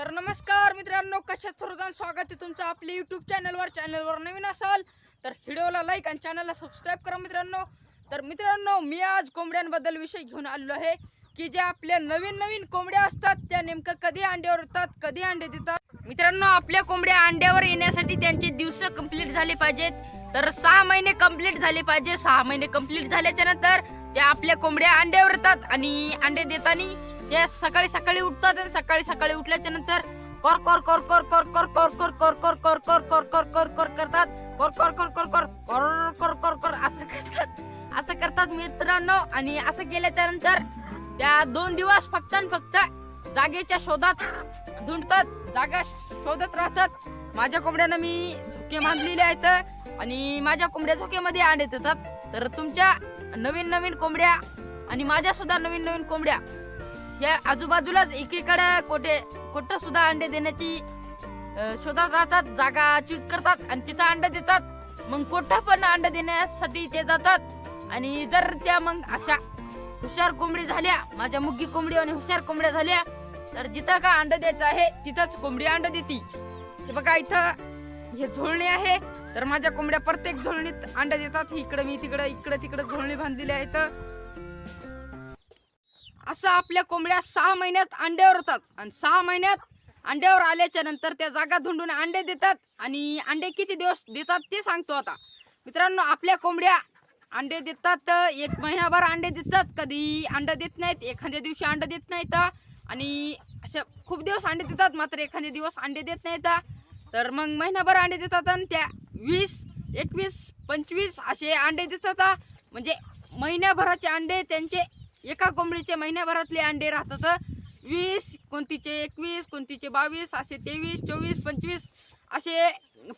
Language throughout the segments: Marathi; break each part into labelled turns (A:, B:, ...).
A: तर नमस्कार मित्रांनो कशात सर्वजण स्वागत आहे तुमचं आपल्या यूट्यूब चॅनलवर चॅनलवर नवीन असाल तर व्हिडिओला लाईक आणि चॅनलला सबस्क्राईब करा मित्रांनो. तर मित्रांनो मी आज कोंबड्यांबद्दल विषय घेऊन आलेलो आहे की ज्या आपल्या नवीन नवीन कोंबड्या असतात त्या नेमकं कधी अंड्यावर येतात कधी अंडे देतात. मित्रांनो आपल्या कोंबड्या अंड्यावर येण्यासाठी त्यांचे दिवस कंप्लीट झाले पाहिजेत. तर सहा महिने कंप्लीट झाले पाहिजे. सहा महिने कंप्लीट झाल्याच्यानंतर त्या आपल्या कोंबड्या अंड्यावर येतात आणि अंडे देताना ते सकाळी सकाळी उठतात आणि सकाळी सकाळी उठल्याच्या नंतर कर कर कर कर कर कर कर कर कर कर कर कर कर कर कर कर करतात कर कर कर कर कर कर कर कर कर असं करतात असं करतात मित्रांनो आणि असं केल्याच्यानंतर त्या दोन दिवस फक्त आणि फक्त जागेच्या शोधात धुंडतात जागा शोधत राहतात माझ्या कोंबड्यांना मी झोके बांधलेले आहेत आणि माझ्या कोंबड्या झोक्यामध्ये अंडे देतात तर तुमच्या नवीन नवीन कोंबड्या आणि माझ्या सुद्धा नवीन नवीन कोंबड्या या आजूबाजूलाच एकीकडे कोठे कुठं सुद्धा अंडे देण्याची अं, शोधात राहतात जागा चूज करतात आणि तिथं अंडे देतात. मग कुठं पण अंडे देण्यासाठी ते जातात. आणि जर त्या मग अशा हुशार कोंबडी झाल्या माझ्या मुग्गी कोंबडी आणि हुशार कोंबड्या झाल्या तर जिथं का अंड द्यायचं आहे तिथंच कोंबडी अंड देते. हे बघा इथं हे झोळणी आहे तर माझ्या कोंबड्या प्रत्येक झोळणीत अंड देतात. इकडे मी तिकडं इकडे तिकडे झोळणी बांधलेली आहे तर असं आपल्या कोंबड्या सहा महिन्यात अंड्यावर होतात. आणि सहा महिन्यात अंड्यावर आल्याच्यानंतर त्या जागा धुंडून अंडे देतात. आणि अंडे किती दिवस देतात ते सांगतो आता. मित्रांनो आपल्या कोंबड्या अंडे देतात एक महिनाभर अंडे देतात. कधी अंडा देत नाहीत एखाद्या दिवशी अंडा देत नाहीत. आणि अशा खूप दिवस अंडे देतात मात्र एखाद्या दिवस अंडे देत नाहीत. तर मग महिनाभर अंडे देतात आणि त्या वीस एकवीस पंचवीस असे अंडे देतात. म्हणजे महिन्याभराचे अंडे त्यांचे एका कोंबडीचे महिन्याभरातले अंडे राहतात. वीस कोणतीचे एकवीस कोणतीचे बावीस असे तेवीस चोवीस पंचवीस असे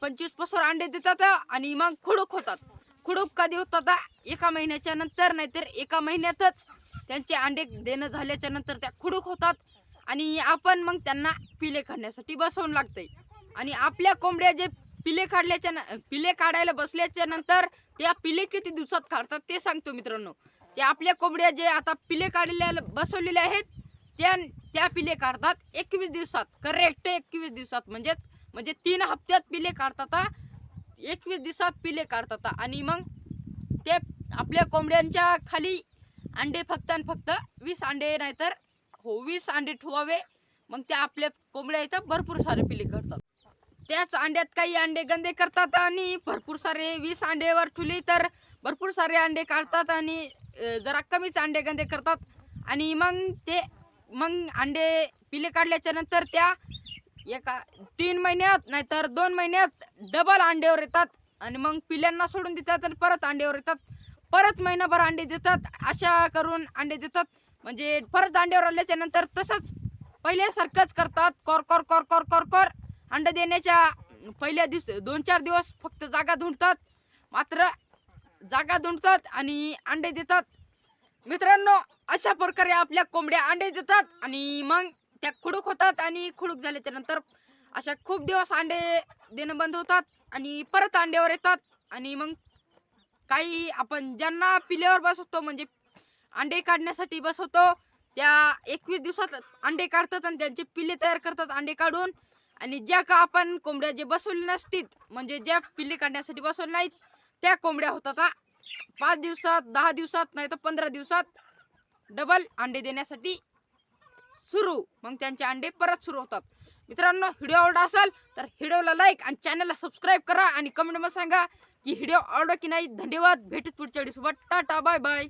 A: पंचवीस पसर अंडे देतात आणि मग खुडूक होतात. खुडूक कधी होतात? एका महिन्याच्या नंतर नाहीतर एका महिन्यातच त्यांचे अंडे देणं झाल्याच्यानंतर त्या खुडूक होतात आणि आपण मग त्यांना पिले काढण्यासाठी बसवून लागतंय. आणि आपल्या कोंबड्या जे पिले काढल्याच्या न- पिले काढायला बसल्याच्या नंतर त्या पिले किती दिवसात काढतात ते सांगतो मित्रांनो. त्या आपल्या कोंबड्या जे आता पिले काढलेल्या बसवलेले आहेत त्या त्या पिले काढतात एकवीस दिवसात. करेक्ट एकवीस दिवसात. म्हणजेच म्हणजे तीन हप्त्यात पिले काढतात एकवीस दिवसात पिले काढतात. आणि मग ते आपल्या कोंबड्यांच्या खाली अंडे फक्त आणि फक्त वीस अंडे नाहीतर हो वीस अंडे ठेवावे. मग त्या आपल्या कोंबड्या इथं भरपूर सारे पिले करतात त्याच अंड्यात काही अंडे गंदे करतात आणि भरपूर सारे वीस अंडेवर ठुली तर भरपूर सारे अंडे काढतात आणि जरा कमीच अंडे गंदे करतात. आणि मग ते मग अंडे पिले काढल्याच्या नंतर त्या एका तीन महिन्यात नाहीतर दोन महिन्यात डबल अंड्यावर येतात. आणि मग पिल्यांना सोडून देतात आणि परत अंड्यावर येतात. परत महिनाभर अंडे देतात. अशा करून अंडे देतात. म्हणजे परत अंड्यावर आल्याच्यानंतर तसंच पहिल्यासारखंच करतात. कॉर कोर कोर कोर कोर कोर. अंडे देण्याच्या पहिल्या दिवस दोन चार दिवस फक्त जागा धुंडतात. मात्र जागा धुंडतात आणि अंडे देतात. मित्रांनो अशा प्रकारे आपल्या कोंबड्या अंडे देतात आणि मग त्या खुडूक होतात आणि खुडूक झाल्याच्यानंतर अशा खूप दिवस अंडे देणं बंद होतात आणि परत अंड्यावर येतात आणि मग काही आपण ज्यांना पिल्यावर बसवतो म्हणजे अंडे काढण्यासाठी बसवतो त्या एकवीस दिवसात अंडे काढतात आणि त्यांचे पिल्ले तयार करतात अंडे काढून. आणि ज्या का आपण कोंबड्या जे बसवले नसतील म्हणजे ज्या पिल्ले काढण्यासाठी बसवले नाहीत त्या कोंबड्या होतात पाच दिवसात दहा दिवसात नाही तर पंधरा दिवसात डबल अंडे देण्यासाठी सुरू. मग त्यांचे अंडे परत सुरू होतात. मित्रांनो व्हिडिओ आवडला असेल तर व्हिडिओला लाईक आणि चॅनलला सबस्क्राईब करा आणि कमेंटमध्ये सांगा की व्हिडिओ आवडला की नाही. धन्यवाद. भेटत पुढच्या व्हिडिओसोबत टाटा बाय बाय